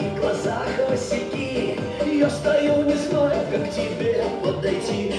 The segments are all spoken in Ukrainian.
и глаза косяки Я стою, не знаю, как к тебе подойти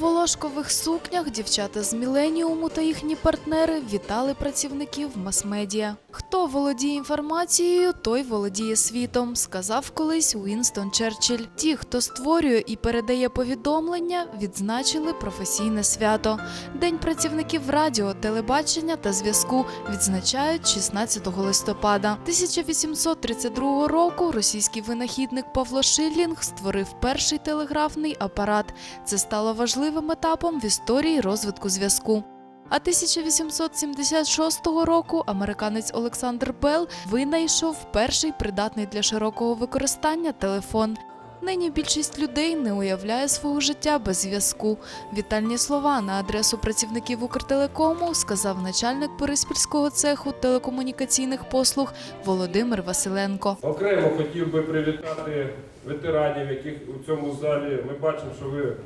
vou У сукнях дівчата з Міленіуму та їхні партнери вітали працівників мас-медіа. Хто володіє інформацією, той володіє світом, сказав колись Уінстон Черчилль. Ті, хто створює і передає повідомлення, відзначили професійне свято. День працівників радіо, телебачення та зв'язку відзначають 16 листопада. 1832 року російський винахідник Павло Шиллінг створив перший телеграфний апарат. Це стало важливим етапом в історії розвитку зв'язку. А 1876 року американець Олександр Белл винайшов перший придатний для широкого використання телефон. Нині більшість людей не уявляє свого життя без зв'язку. Вітальні слова на адресу працівників Укртелекому сказав начальник Бориспільського цеху телекомунікаційних послуг Володимир Василенко. Окремо хотів би привітати ветеранів, яких у цьому залі ми бачимо, що ви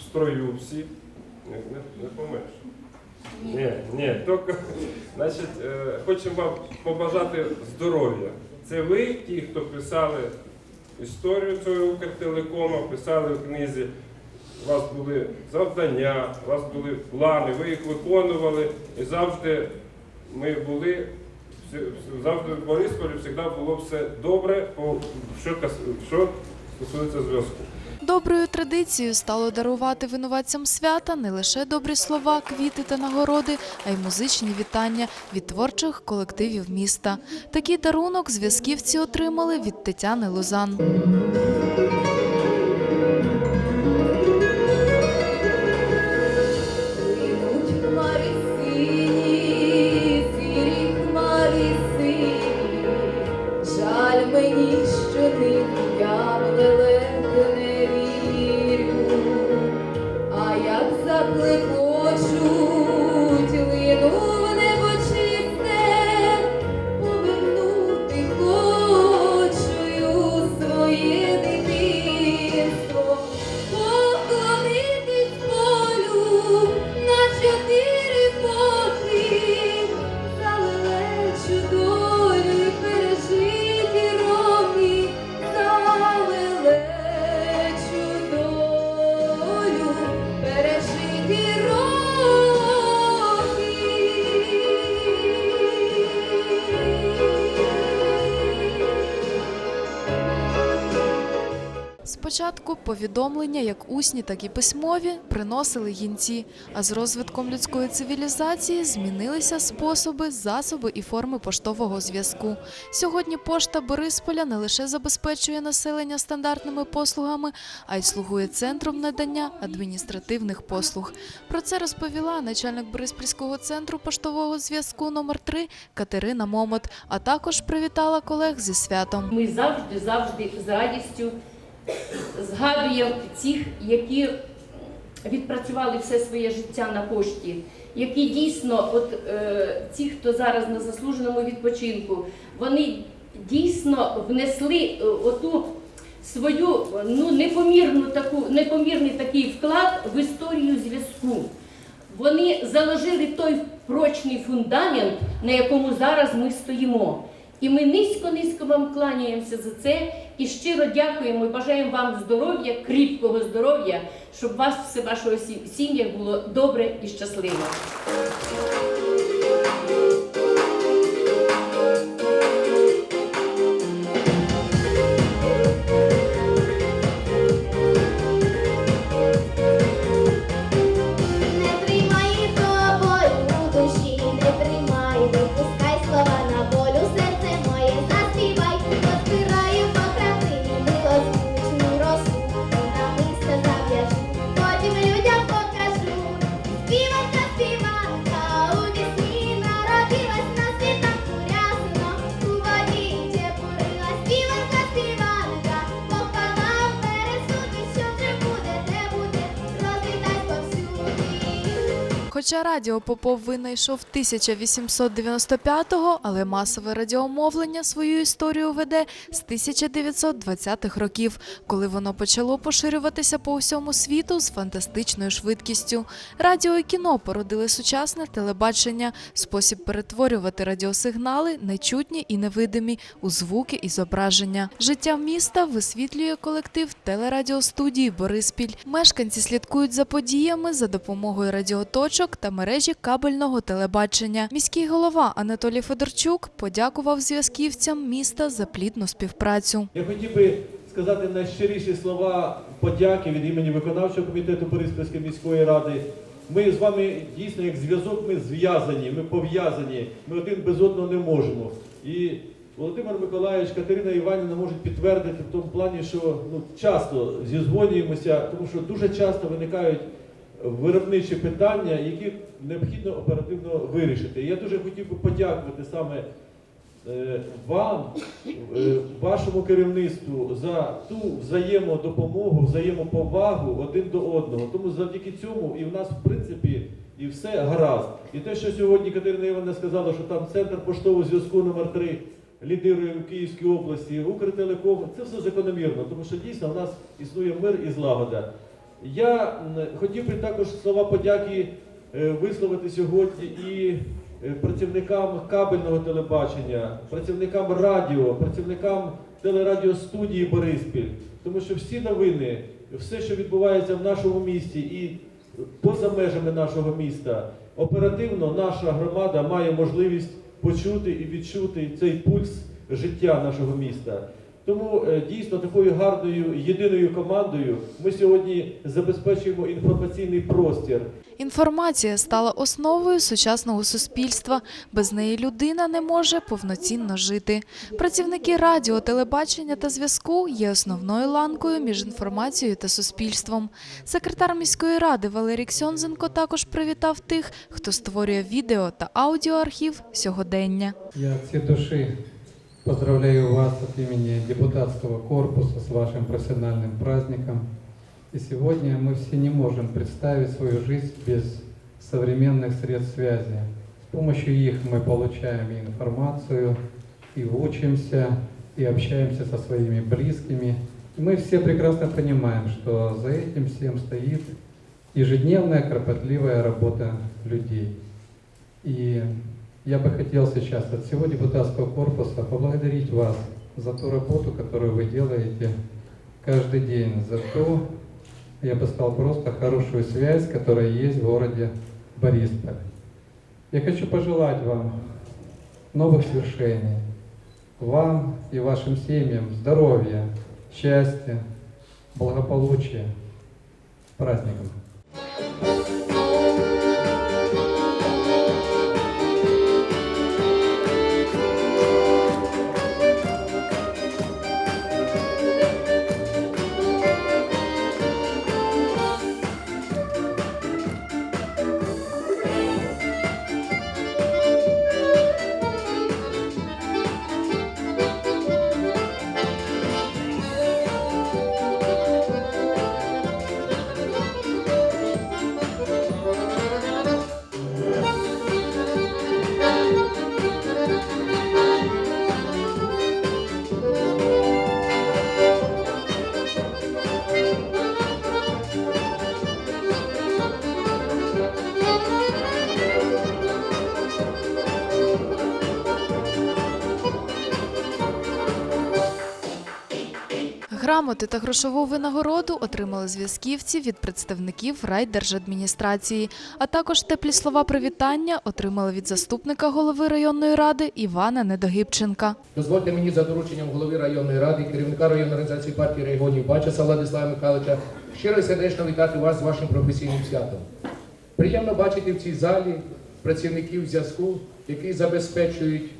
в строю всі. Не, не, не помеш. Ні, ні, тільки, значить, е, хочемо вам побажати здоров'я. Це ви, ті, хто писали історію цього Укртелекома, писали в книзі. У вас були завдання, у вас були плани, ви їх виконували і завжди ми були завжди в Борисполі завжди було все добре, що, що стосується зв'язку. Доброю традицією стало дарувати винуватцям свята не лише добрі слова, квіти та нагороди, а й музичні вітання від творчих колективів міста. Такий дарунок зв'язківці отримали від Тетяни Лозан. Спочатку повідомлення, як усні, так і письмові, приносили гінці, а з розвитком людської цивілізації змінилися способи, засоби і форми поштового зв'язку. Сьогодні пошта Борисполя не лише забезпечує населення стандартними послугами, а й слугує центром надання адміністративних послуг. Про це розповіла начальник Бориспільського центру поштового зв'язку номер 3 Катерина Момот, а також привітала колег зі святом. Ми завжди, завжди з радістю згадуємо цих, які відпрацювали все своє життя на пошті, які дійсно, от е, ті, хто зараз на заслуженому відпочинку, вони дійсно внесли е, оту свою ну, непомірну таку, непомірний такий вклад в історію зв'язку. Вони заложили той прочний фундамент, на якому зараз ми стоїмо. І ми низько-низько вам кланяємося за це і щиро дякуємо і бажаємо вам здоров'я, кріпкого здоров'я, щоб вас все вашого сім'я було добре і щасливо. Хоча радіо Попов винайшов 1895-го, але масове радіомовлення свою історію веде з 1920-х років, коли воно почало поширюватися по всьому світу з фантастичною швидкістю. Радіо і кіно породили сучасне телебачення, спосіб перетворювати радіосигнали, нечутні і невидимі, у звуки і зображення. Життя міста висвітлює колектив телерадіостудії Бориспіль. Мешканці слідкують за подіями за допомогою радіоточок та мережі кабельного телебачення. Міський голова Анатолій Федорчук подякував зв'язківцям міста за плідну співпрацю. Я хотів би сказати найщиріші слова подяки від імені виконавчого комітету Бориспільської міської ради. Ми з вами дійсно як зв'язок, ми зв'язані, ми пов'язані, ми один без одного не можемо. І Володимир Миколаївич, Катерина Іванівна можуть підтвердити в тому плані, що ну, часто зізвонюємося, тому що дуже часто виникають виробничі питання, які необхідно оперативно вирішити. Я дуже хотів би подякувати саме е, вам, е, вашому керівництву за ту взаємодопомогу, взаємоповагу один до одного. Тому завдяки цьому і в нас, в принципі, і все гаразд. І те, що сьогодні Катерина Івановна сказала, що там центр поштового зв'язку номер 3 лідирує в Київській області, Укртелеком, це все закономірно, тому що дійсно в нас існує мир і злагода. Я хотів би також слова подяки е, висловити сьогодні і е, працівникам кабельного телебачення, працівникам радіо, працівникам телерадіостудії Бориспіль, тому що всі новини, все, що відбувається в нашому місті і поза межами нашого міста, оперативно наша громада має можливість почути і відчути цей пульс життя нашого міста. Тому е, дійсно такою гарною єдиною командою ми сьогодні забезпечуємо інформаційний простір. Інформація стала основою сучасного суспільства. Без неї людина не може повноцінно жити. Працівники радіо, телебачення та зв'язку є основною ланкою між інформацією та суспільством. Секретар міської ради Валерій Ксьонзенко також привітав тих, хто створює відео та аудіоархів сьогодення. Я всей души поздравляю вас от имени депутатского корпуса с вашим профессиональным праздником. И сегодня мы все не можем представить свою жизнь без современных средств связи. С помощью их мы получаем и информацию, и учимся, и общаемся со своими близкими. И мы все прекрасно понимаем, что за этим всем стоит ежедневная кропотливая работа людей. И я бы хотел сейчас от всего депутатского корпуса поблагодарить вас за ту работу, которую вы делаете каждый день, за ту, я бы сказал, просто хорошую связь, которая есть в городе Борисполь. Я хочу пожелать вам новых свершений, вам и вашим семьям здоровья, счастья, благополучия. С праздником! Грамоти та грошову винагороду отримали зв'язківці від представників райдержадміністрації, а також теплі слова привітання отримали від заступника голови районної ради Івана Недогибченка. Дозвольте мені за дорученням голови районної ради, керівника районної організації партії регіонів Бачаса Владислава Михайловича щиро і сердечно вітати вас з вашим професійним святом. Приємно бачити в цій залі працівників зв'язку, які забезпечують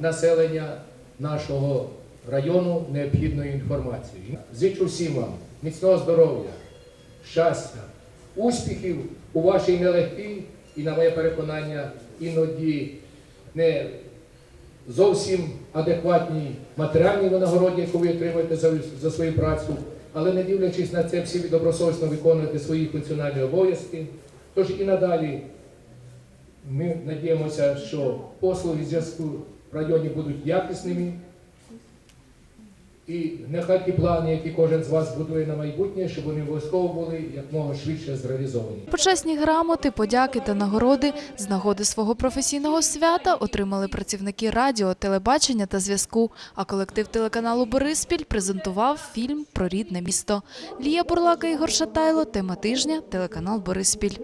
населення нашого району необхідною інформацією. Зичу всім вам міцного здоров'я, щастя, успіхів у вашій нелегкій і, на моє переконання, іноді не зовсім адекватній матеріальній винагороді, яку ви отримуєте за, за свою працю, але не дивлячись на це, всі ви добросовісно виконуєте свої функціональні обов'язки. Тож і надалі Ми надіємося, що послуги зв'язку в районі будуть якісними. І нехай ті плани, які кожен з вас будує на майбутнє, щоб вони обов'язково були якмога швидше зреалізовані. Почесні грамоти, подяки та нагороди з нагоди свого професійного свята отримали працівники радіо, телебачення та зв'язку. А колектив телеканалу Бориспіль презентував фільм про рідне місто. Лія Бурлака Ігор Шатайло. Тема тижня. Телеканал Бориспіль.